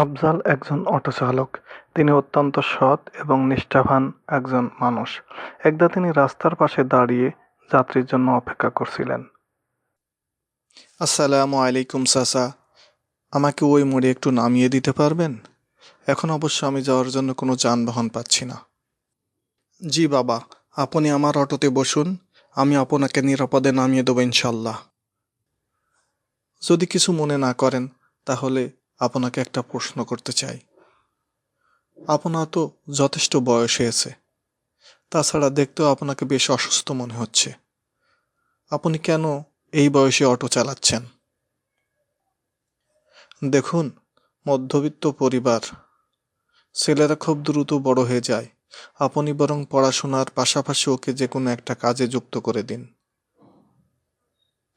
আফজাল একজন অটোচালক। তিনি অত্যন্ত সৎ এবং নিষ্ঠাবান একজন মানুষ। একদা তিনি রাস্তার পাশে দাঁড়িয়ে যাত্রীর জন্য অপেক্ষা করছিলেন। আসসালামু আলাইকুম, চাচা আমাকে ওই মোড়ে একটু নামিয়ে দিতে পারবেন এখন অবশ্য আমি যাওয়ার জন্য কোনো যানবাহন পাচ্ছি না জি বাবা, আপনি আমার অটোতে বসুন আমি আপনাকে নিরাপদে নামিয়ে দেবো ইনশাল্লাহ যদি কিছু মনে না করেন, তাহলে আপনাকে একটা প্রশ্ন করতে চাই। আপনার তো যথেষ্ট বয়স হয়েছে। তাছাড়া দেখতেও আপনাকে বেশ অসুস্থ মনে হচ্ছে। আপনি কেন এই বয়সে অটো চালাচ্ছেন? দেখুন, মধ্যবিত্ত পরিবার, ছেলেরা খুব দ্রুত বড় হয়ে যায়। আপনি বরং পড়াশোনার পাশাপাশি ওকে যে কোনো একটা কাজে যুক্ত করে দিন।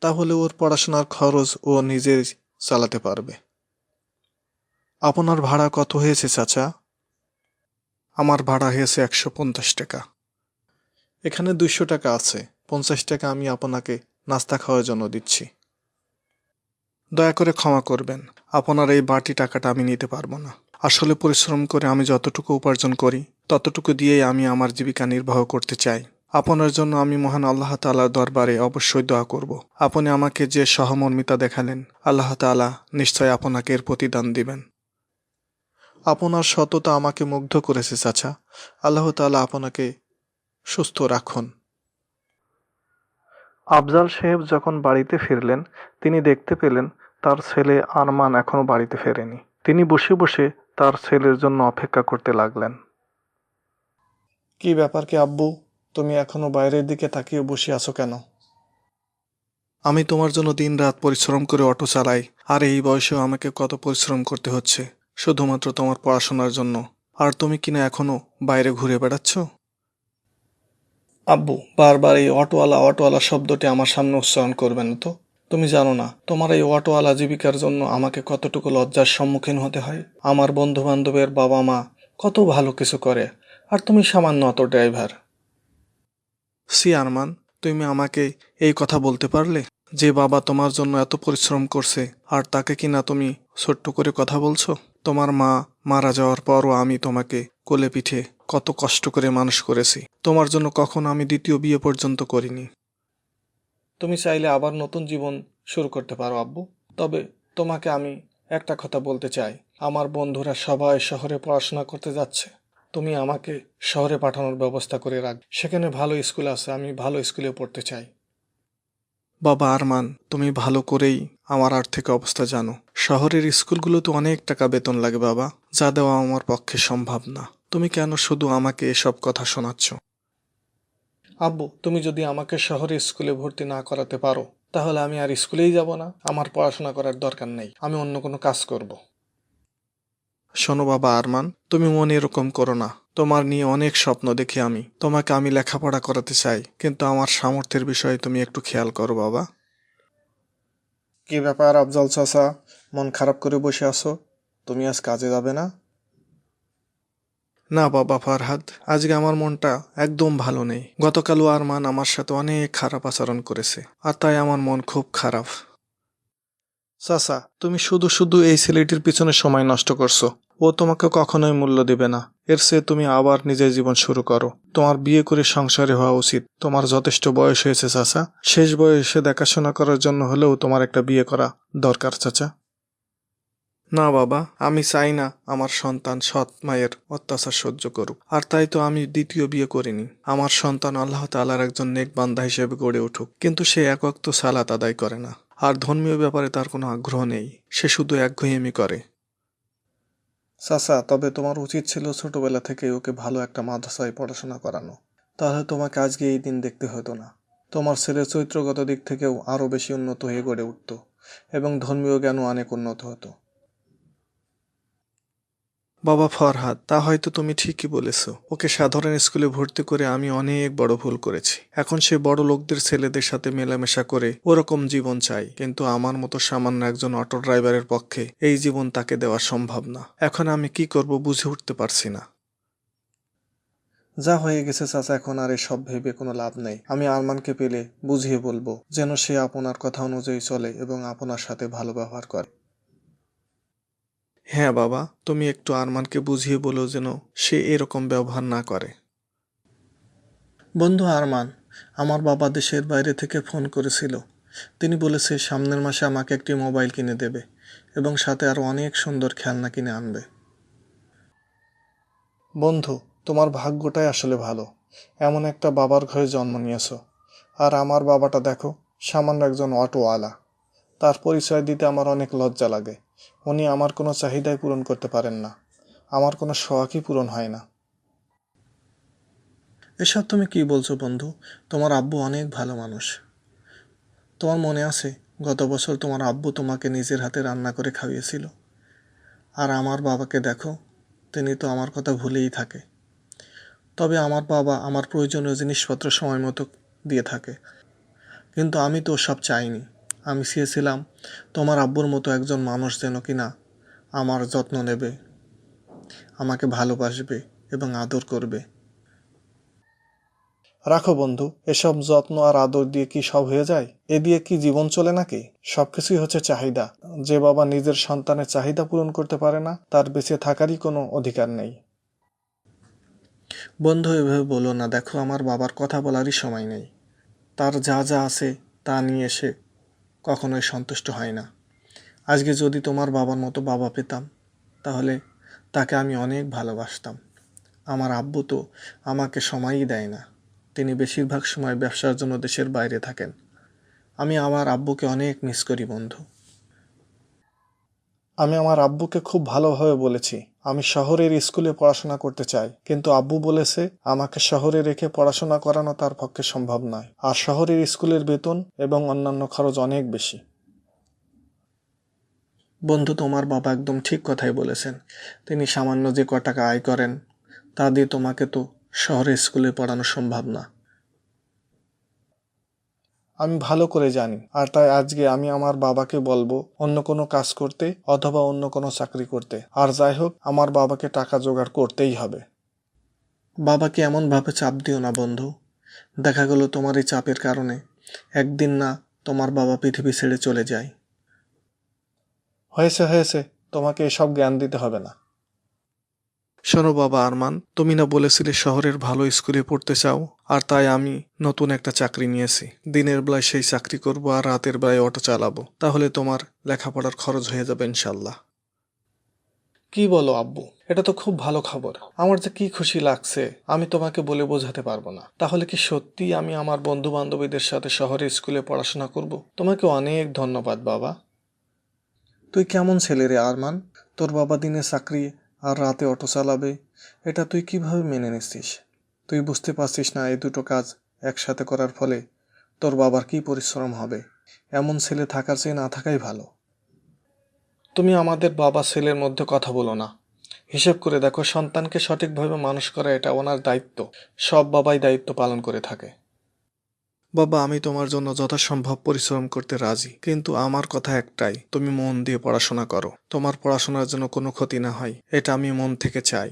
তাহলে ওর পড়াশোনার খরচ ও নিজে চালাতে পারবে। আপনার ভাড়া কত হয়েছে, চাচা? আমার ভাড়া হয়েছে একশো পঞ্চাশ টাকা। এখানে দুশো টাকা আছে। পঞ্চাশ টাকা আমি আপনাকে নাস্তা খাওয়ার জন্য দিচ্ছি। দয়া করে ক্ষমা করবেন। আপনার এই বাড়তি টাকাটা আমি নিতে পারব না। আসলে পরিশ্রম করে আমি যতটুকু উপার্জন করি, ততটুকু দিয়েই আমি আমার জীবিকা নির্বাহ করতে চাই। আপনার জন্য আমি মহান আল্লাহ তাআলার দরবারে অবশ্যই দোয়া করব। আপনি আমাকে যে সহমর্মিতা দেখালেন, আল্লাহ তাআলা নিশ্চয় আপনাকে এর প্রতিদান দিবেন। আপনার সততা আমাকে মুগ্ধ করেছে চাচা। আল্লাহ তালা আপনাকে সুস্থ রাখুন। আফজাল সাহেব যখন বাড়িতে ফিরলেন তিনি দেখতে পেলেন তার ছেলে আরমান এখনও বাড়িতে ফেরেনি। তিনি বসে বসে তার ছেলের জন্য অপেক্ষা করতে লাগলেন। কি ব্যাপার কি আব্বু? তুমি এখনও বাইরের দিকে তাকিয়ে বসে আছো কেন? আমি তোমার জন্য দিনরাত পরিশ্রম করে অটো চালাই আর এই বয়সেও আমাকে কত পরিশ্রম করতে হচ্ছে। শুধুমাত্র তোমার পড়াশোনার জন্য। আর তুমি কিনা এখনও বাইরে ঘুরে বেড়াচ্ছ? আব্বু, বারবার এই অটোওয়ালা অটোওয়ালা শব্দটি আমার সামনে উচ্চারণ করবে না তো? তুমি জানো না, তোমার এই অটোওয়ালা জীবিকার জন্য আমাকে কতটুকু লজ্জার সম্মুখীন হতে হয়? আমার বন্ধু বান্ধবের বাবা মা কত ভালো কিছু করে, আর তুমি সামান্য অত ড্রাইভার। সি, আরমান, তুমি আমাকে এই কথা বলতে পারলে? যে বাবা তোমার জন্য এত পরিশ্রম করছে, আর তাকে কিনা তুমি ছোট্ট করে কথা বলছো? তোমার মা মারা যাওয়ার পরও আমি তোমাকে কোলে পিঠে কত কষ্ট করে মানুষ করেছি। তোমার জন্য কখনো আমি দ্বিতীয় বিয়ে পর্যন্ত করিনি। তুমি চাইলে আবার নতুন জীবন শুরু করতে পারো, আব্বু। তবে তোমাকে আমি একটা কথা বলতে চাই। আমার বন্ধুরা সবাই শহরে পড়াশোনা করতে যাচ্ছে। তুমি আমাকে শহরে পাঠানোর ব্যবস্থা করে রাখ। সেখানে ভালো স্কুল আছে, আমি ভালো স্কুলে পড়তে চাই। বাবা আরমান, তুমি ভালো করেই আমার আর্থিক অবস্থা জানো। শহরের স্কুলগুলোতে অনেক টাকা বেতন লাগে বাবা, যা দেওয়া আমার পক্ষে সম্ভব না। তুমি কেন শুধু আমাকে এসব কথা শোনাচ্ছ? আব্বু, তুমি যদি আমাকে শহরে স্কুলে ভর্তি না করাতে পারো, তাহলে আমি আর স্কুলেই যাব না। আমার পড়াশোনা করার দরকার নেই, আমি অন্য কোনো কাজ করব। শোনো বাবা আরমান, তুমি মনে এরকম করো না। তোমার নিয়ে অনেক স্বপ্ন দেখি আমি। তোমাকে আমি লেখাপড়া করাতে চাই কিন্তু আমার সামর্থ্যের বিষয়ে তুমি একটু খেয়াল করো বাবা। কি ব্যাপার আফজল চাচা? মন খারাপ করে বসে আছো? তুমি আজ কাজে যাবে না? না বাবা ফারহাদ আজকে আমার মনটা একদম ভালো নেই। গতকালও আরমান আমার সাথে অনেক খারাপ আচরণ করেছে আর তাই আমার মন খুব খারাপ। চাচা তুমি শুধু শুধু এই ছেলেটির পিছনে সময় নষ্ট করছ। ও তোমাকে কখনোই মূল্য দিবে না। এর চেয়ে তুমি আবার নিজের জীবন শুরু করো। তোমার বিয়ে করে সংসারে হওয়া উচিত। তোমার যথেষ্ট বয়স হয়েছে, চাচা। শেষ বয়সে দেখাশোনা করার জন্য হলেও তোমার একটা বিয়ে করা দরকার, চাচা। না, বাবা, আমি চাই না আমার সন্তান সৎ মায়ের অত্যাচার সহ্য করুক। আর তাই তো আমি দ্বিতীয় বিয়ে করিনি। আমার সন্তান আল্লাহ তালার একজন নেক বান্দা হিসেবে গড়ে উঠুক। কিন্তু সে একক তো সালাত আদায় করে না। আর ধর্মীয় ব্যাপারে তার কোনো আগ্রহ নেই। সে শুধু একঘেয়েমি করে। চাচা তবে তোমার উচিত ছিল ছোটবেলা থেকে ওকে ভালো একটা মাদ্রাসায় পড়াশোনা করানো। তাহলে তোমাকে আজকে এই দিন দেখতে হতো না। তোমার ছেলে চরিত্রগত দিক থেকেও আরও বেশি উন্নত হয়ে গড়ে উঠত এবং ধর্মীয় জ্ঞানও অনেক উন্নত হতো। বাবা ফরহাদ, তা হয়তো তুমি ঠিকই বলেছ। ওকে সাধারণ স্কুলে ভর্তি করে আমি অনেক বড় ভুল করেছি। এখন সে বড় লোকদের ছেলেদের সাথে মেলামেশা করে ওরকম জীবন চাই কিন্তু আমার মতো সামান্য একজন অটো ড্রাইভারের পক্ষে এই জীবন তাকে দেওয়া সম্ভব না। এখন আমি কি করব বুঝে উঠতে পারছি না। যা হয়ে গেছে চাচা, এখন আর এসব ভেবে কোনো লাভ নেই। আমি আরমানকে পেলে বুঝিয়ে বলব যেন সে আপনার কথা অনুযায়ী চলে এবং আপনার সাথে ভালো ব্যবহার করে। হ্যাঁ বাবা তুমি একটু আরমানকে বুঝিয়ে বলো যেন সে এরকম ব্যবহার না করে। বন্ধু আরমান আমার বাবা দেশের বাইরে থেকে ফোন করেছিল। তিনি বলেছে সামনের মাসে আমাকে একটি মোবাইল কিনে দেবে এবং সাথে আরও অনেক সুন্দর খেলনা কিনে আনবে। বন্ধু তোমার ভাগ্যটাই আসলে ভালো। এমন একটা বাবার ঘরে জন্ম নিয়েছ। আর আমার বাবাটা দেখো সামান্য একজন অটোওয়ালা। তার পরিচয় দিতে আমার অনেক লজ্জা লাগে। উনি আমার কোনো চাহিদাই পূরণ করতে পারেন না। আমার কোনো শখই পূরণ হয় না। এসব তুমি কি বলছো বন্ধু? তোমার আব্বু অনেক ভালো মানুষ। তোমার মনে আছে, গত বছর তোমার আব্বু তোমাকে নিজের হাতে রান্না করে খাইয়েছিল। আর আমার বাবাকে দেখো, তিনি তো আমার কথা ভুলেই থাকে। তবে আমার বাবা আমার প্রয়োজনীয় জিনিসপত্র সময় মতো দিয়ে থাকে। কিন্তু আমি তো সব চাইনি। আমি চেয়েছিলাম তোমার আব্বুর মতো একজন মানুষ যেন কিনা আমার যত্ন নেবে, আমাকে ভালোবাসবে এবং আদর করবে। রাখো বন্ধু, এসব যত্ন আর আদর দিয়ে কি সব হয়ে যায়? এ দিয়ে কি জীবন চলে নাকি? সবকিছুই হচ্ছে চাহিদা। যে বাবা নিজের সন্তানের চাহিদা পূরণ করতে পারে না, তার বেঁচে থাকারই কোনো অধিকার নেই। বন্ধু, এভাবে বলো না। দেখো, আমার বাবার কথা বলারই সময় নেই। তার যা যা আছে তা নিয়ে এসে কখনোই সন্তুষ্ট হয় না। আজকে যদি তোমার বাবার মতো বাবা পেতাম, তাহলে তাকে আমি অনেক ভালোবাসতাম। আমার আব্বু তো আমাকে সময়ই দেয় না। তিনি বেশিরভাগ সময় ব্যবসার জন্য দেশের বাইরে থাকেন। আমি আমার আব্বুকে অনেক মিস করি, বন্ধু। আমি আমার আব্বুকে খুব ভালোভাবে বলেছি। আমি শহরের স্কুলে পড়াশোনা করতে চাই। কিন্তু আব্বু বলেছে, আমাকে শহরে রেখে পড়াশোনা করানো তার পক্ষে সম্ভব নয়। আর শহরের স্কুলের বেতন এবং অন্যান্য খরচ অনেক বেশি। বন্ধু, তোমার বাবা একদম ঠিক কথাই বলেছেন। তিনি সামান্য যে ক টাকা আয় করেন, তা দিয়ে তোমাকে তো শহরের স্কুলে পড়ানো সম্ভব না। আমি ভালো করে জানি। আর তাই আজকে আমি আমার বাবাকে বলব অন্য কোনো কাজ করতে অথবা অন্য কোনো চাকরি করতে। আর যাই হোক, আমার বাবাকে টাকা জোগাড় করতেই হবে। বাবাকে এমনভাবে চাপ দিও না বন্ধু। দেখা গেল তোমার এই চাপের কারণে একদিন না তোমার বাবা পৃথিবী ছেড়ে চলে যায়। হয়েছে হয়েছে। তোমাকে এসব জ্ঞান দিতে হবে না। শোনো বাবা আরমান, তুমি না বলেছিলে শহরের ভালো স্কুলে পড়তে চাও, আর তাই আমি নতুন একটা চাকরি নিয়েছি। দিনের বেলায় সেই চাকরি করব আর রাতের বেলায় অটো চালাবো। তাহলে তোমার লেখাপড়ার খরচ হয়ে যাবে ইনশাল্লাহ কি বলো আব্বু? এটা তো খুব ভালো খবর। আমার যে কি খুশি লাগছে, আমি তোমাকে বলে বোঝাতে পারব না। তাহলে কি সত্যি আমি আমার বন্ধু বান্ধবীদের সাথে শহরে স্কুলে পড়াশোনা করব? তোমাকে অনেক ধন্যবাদ বাবা। তুই কেমন ছেলে রে আরমান? তোর বাবা দিনে চাকরি আর রাতে অটো চালাবে, এটা তুই কীভাবে মেনে নিচ্ছিস? তুই বুঝতে পারছিস না এই দুটো কাজ একসাথে করার ফলে তোর বাবার কি পরিশ্রম হবে? এমন ছেলে থাকার চেয়ে না থাকাই ভালো। তুমি আমাদের বাবা ছেলের মধ্যে কথা বলো না। হিসেব করে দেখো সন্তানকে সঠিকভাবে মানুষ করা এটা ওনার দায়িত্ব। সব বাবাই দায়িত্ব পালন করে থাকে। বাবা, আমি তোমার জন্য যথাসম্ভব পরিশ্রম করতে রাজি। কিন্তু আমার কথা একটাই, তুমি মন দিয়ে পড়াশোনা করো। তোমার পড়াশোনার জন্য কোনো ক্ষতি না হয়, এটা আমি মন থেকে চাই।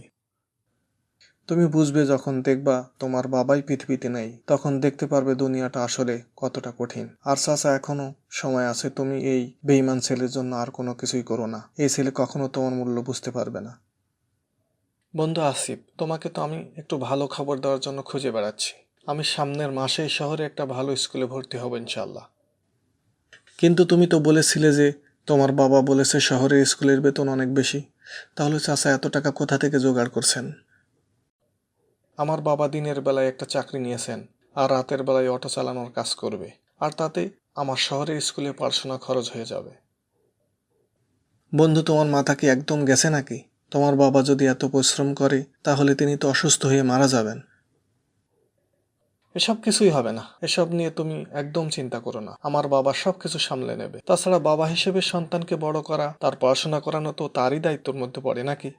তুমি বুঝবে যখন দেখবা তোমার বাবাই পৃথিবীতে নেই, তখন দেখতে পারবে দুনিয়াটা আসলে কতটা কঠিন। আর চাচা, এখনও সময় আছে, তুমি এই বেইমান ছেলের জন্য আর কোনো কিছুই করো না। এই ছেলে কখনো তোমার মূল্য বুঝতে পারবে না। বন্ধু আসিফ, তোমাকে তো আমি একটু ভালো খবর দেওয়ার জন্য খুঁজে বেড়াচ্ছি। আমি সামনের মাসেই শহরে একটা ভালো স্কুলে ভর্তি হব ইনশাল্লাহ কিন্তু তুমি তো বলেছিলে যে তোমার বাবা বলেছে শহরের স্কুলের বেতন অনেক বেশি। তাহলে চাচা, এত টাকা কোথা থেকে জোগাড় করছেন? আমার বাবা দিনের বেলায় একটা চাকরি নিয়েছেন, আর রাতের বেলায় অটো চালানোর কাজ করবে। আর তাতে আমার শহরের স্কুলে পড়াশোনা খরচ হয়ে যাবে। বন্ধু, তোমার মাথা কি একদম গেছে নাকি? তোমার বাবা যদি এত পরিশ্রম করে, তাহলে তিনি তো অসুস্থ হয়ে মারা যাবেন। এসব কিছুই হবে না। এসব নিয়ে তুমি একদম চিন্তা করো না। আমার বাবা সব কিছু সামলে নেবে। তাছাড়া বাবা হিসেবে সন্তানকে বড় করা, তার পড়াশোনা করানো তো তারই দায়িত্বর মধ্যে পড়ে নাকি?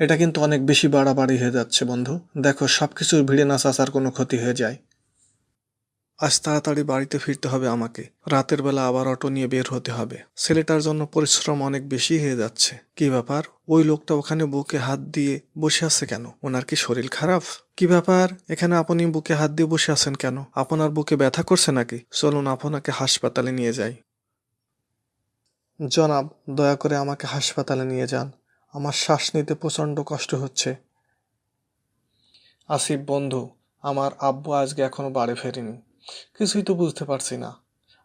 এটা কিন্তু অনেক বেশি বাড়াবাড়ি হয়ে যাচ্ছে বন্ধু। দেখো সব কিছুর ভিড়ে না চাচার কোনো ক্ষতি হয়ে যায়। আজ তাড়াতাড়ি বাড়িতে ফিরতে হবে আমাকে। রাতের বেলা আবার অটো নিয়ে বের হতে হবে। ছেলেটার জন্য পরিশ্রম অনেক বেশি হয়ে যাচ্ছে। কি ব্যাপার? ওই লোকটা ওখানে বুকে হাত দিয়ে বসে আছে কেন? ওনার কি শরীর খারাপ? কি ব্যাপার? এখানে আপনি বুকে হাত দিয়ে বসে আছেন কেন? আপনার বুকে ব্যথা করছে নাকি? চলুন, আপনাকে হাসপাতালে নিয়ে যাই। জনাব, দয়া করে আমাকে হাসপাতালে নিয়ে যান। আমার শ্বাস নিতে প্রচণ্ড কষ্ট হচ্ছে। আসিফ, বন্ধু, আমার আব্বু আজকে এখনও বাড়ি ফেরেনি। কিছুই তো বুঝতে পারছি না।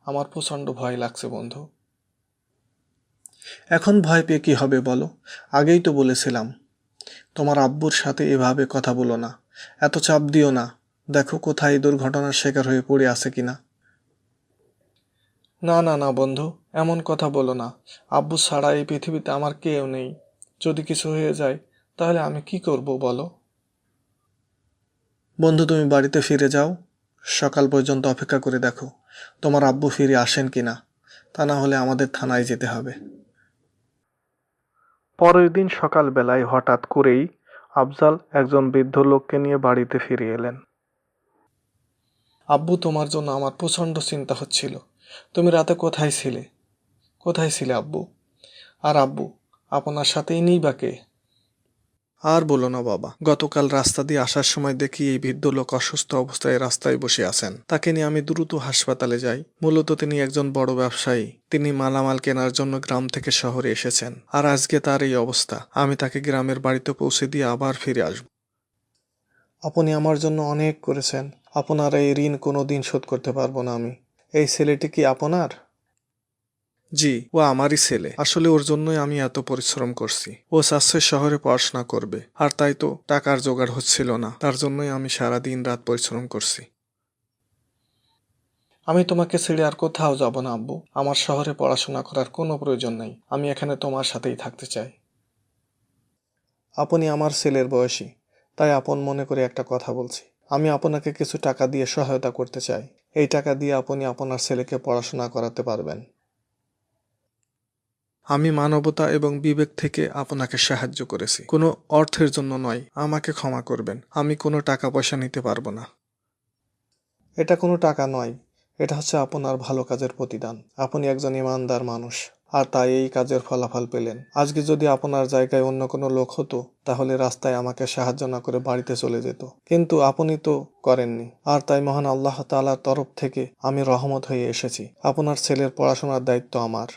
আমার প্রচণ্ড ভয় লাগছে, বন্ধু। এখন ভয় পেয়ে কি হবে বলো? আগেই তো বলেছিলাম। তোমার আব্বুর সাথে এভাবে কথা বলো না। এত চাপ দিও না। দেখো কোথায় দুর্ঘটনার শিকার হয়ে পড়ে আছে কিনা। না না না, বন্ধু, এমন কথা বলো না। আব্বু ছাড়া এই পৃথিবীতে আমার কেউ নেই। যদি কিছু হয়ে যায়, তাহলে আমি কি করব বলো? বন্ধু, তুমি বাড়িতে ফিরে যাও। সকাল পর্যন্ত অপেক্ষা করে দেখো তোমার আব্বু ফিরে আসেন কিনা? তা না হলে আমাদের থানায় যেতে হবে। পরের দিন সকালবেলায় হঠাৎ করেই আফজাল একজন বৃদ্ধ লোককে নিয়ে বাড়িতে ফিরে এলেন। আব্বু তোমার জন্য আমার প্রচণ্ড চিন্তা হচ্ছিল। তুমি রাতে কোথায় ছিলে? কোথায় ছিলে আব্বু? আর আব্বু আপনার সাথেই নেই বা কে? আর বলো না বাবা, গতকাল রাস্তা দিয়ে আসার সময় দেখি এই বৃদ্ধ লোক অসুস্থ অবস্থায় রাস্তায় বসে আছেন। তাকে নিয়ে আমি দ্রুত হাসপাতালে যাই। মূলত তিনি একজন বড় ব্যবসায়ী। তিনি মালামাল কেনার জন্য গ্রাম থেকে শহরে এসেছেন। আর আজকে তার এই অবস্থা। আমি তাকে গ্রামের বাড়িতে পৌঁছে দিয়ে আবার ফিরে আসব। আপনি আমার জন্য অনেক করেছেন। আপনার এই ঋণ কোনো দিন শোধ করতে পারব না আমি। এই ছেলেটি কি আপনার? জি, ও আমারই ছেলে। আসলে ওর জন্যই আমি এত পরিশ্রম করছি। ও চাচ্ছে শহরে পড়াশোনা করবে। আর তাই তো টাকার জোগাড় হচ্ছিল না। তার জন্যই আমি সারা দিন রাত পরিশ্রম করছি। আমি তোমাকে ছেড়ে আর কোথাও যাব না, আব্বু। আমার শহরে পড়াশোনা করার কোনো প্রয়োজন নেই। আমি এখানে তোমার সাথেই থাকতে চাই। আপনি আমার ছেলের বয়সী। তাই আপন মনে করে একটা কথা বলছি। আমি আপনাকে কিছু টাকা দিয়ে সহায়তা করতে চাই। এই টাকা দিয়ে আপনি আপনার ছেলেকে পড়াশোনা করাতে পারবেন। আমি মানবতা এবং বিবেক থেকে আপনাকে সাহায্য করেছি। কোনো অর্থের জন্য নয়, আমাকে ক্ষমা করবেন। আমি কোনো টাকা পয়সা নিতে পারব না। এটা কোনো টাকা নয়, এটা হচ্ছে আপনার ভালো কাজের প্রতিদান। আপনি একজন ইমানদার মানুষ, আর তাই এই কাজের ফলাফল পেলেন। আজকে যদি আপনার জায়গায় অন্য কোনো লোক হতো, তাহলে রাস্তায় আমাকে সাহায্য না করে বাড়িতে চলে যেত। কিন্তু আপনি তো করেননি, আর তাই মহান আল্লাহ তালার তরফ থেকে আমি রহমত হয়ে এসেছি। আপনার ছেলের পড়াশোনার দায়িত্ব আমার।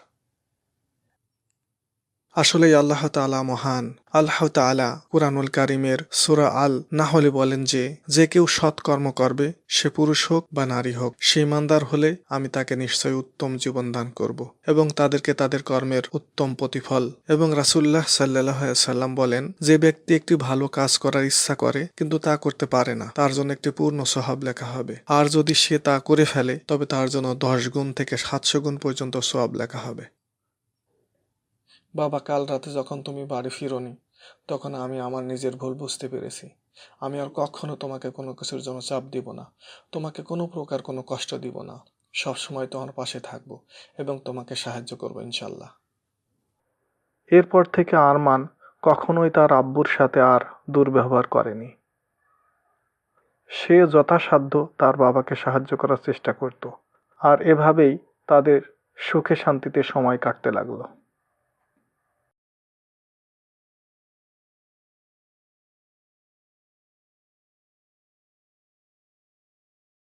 আসলেই আল্লাহ তাআলা মহান। আল্লাহ তাআলা কুরআনুল কারিমের সূরা আল নাহলে বলেন যে যে কেউ সৎকর্ম করবে, সে পুরুষ হোক বা নারী হোক, সে ইমানদার হলে আমি তাকে নিশ্চয়ই উত্তম জীবন দান করব এবং তাদেরকে তাদের কর্মের উত্তম প্রতিফল। এবং রাসূলুল্লাহ সাল্লাল্লাহু আলাইহি সাল্লাম বলেন, যে ব্যক্তি একটি ভালো কাজ করার ইচ্ছা করে, কিন্তু তা করতে পারে না, তার জন্য একটি পূর্ণ সহাব লেখা হবে। আর যদি সে তা করে ফেলে, তবে তার জন্য দশ গুণ থেকে সাতশো গুণ পর্যন্ত সওয়াব লেখা হবে। বাবা, কাল রাতে যখন তুমি বাড়ি ফিরোনি, তখন আমি আমার নিজের ভুল বুঝতে পেরেছি। আমি আর কখনো তোমাকে কোনো কিছুর জন্য চাপ দিব না। তোমাকে কোনো প্রকার কোনো কষ্ট দিব না। সব সময় তোমার পাশে থাকব এবং তোমাকে সাহায্য করব, ইনশাল্লাহ। এরপর থেকে আরমান কখনোই তার আব্বুর সাথে আর দুর্ব্যবহার করেনি। সে যথাসাধ্য তার বাবাকে সাহায্য করার চেষ্টা করত, আর এভাবেই তাদের সুখে শান্তিতে সময় কাটতে লাগল।